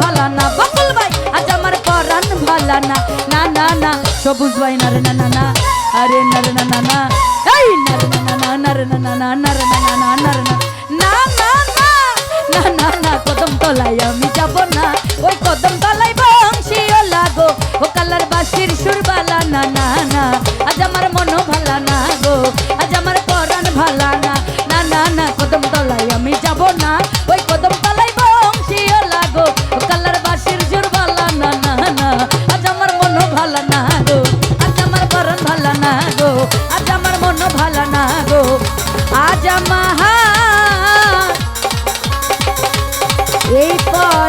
ভালা না বাবুল ভাই আজ আমার পরাণ ভালা না না না সবুজ ভাই না রে না না না আরে না রে না না না এই না রে না না না রে না না না না রে না না না রে না না না না না না কদম তলায় আমি যাব না ওই কদম তলায় বংশীও লাগো ও কালার বাসির সুর বালা না না না আজ আমার মন ভালা না গো আজ মহা এই পর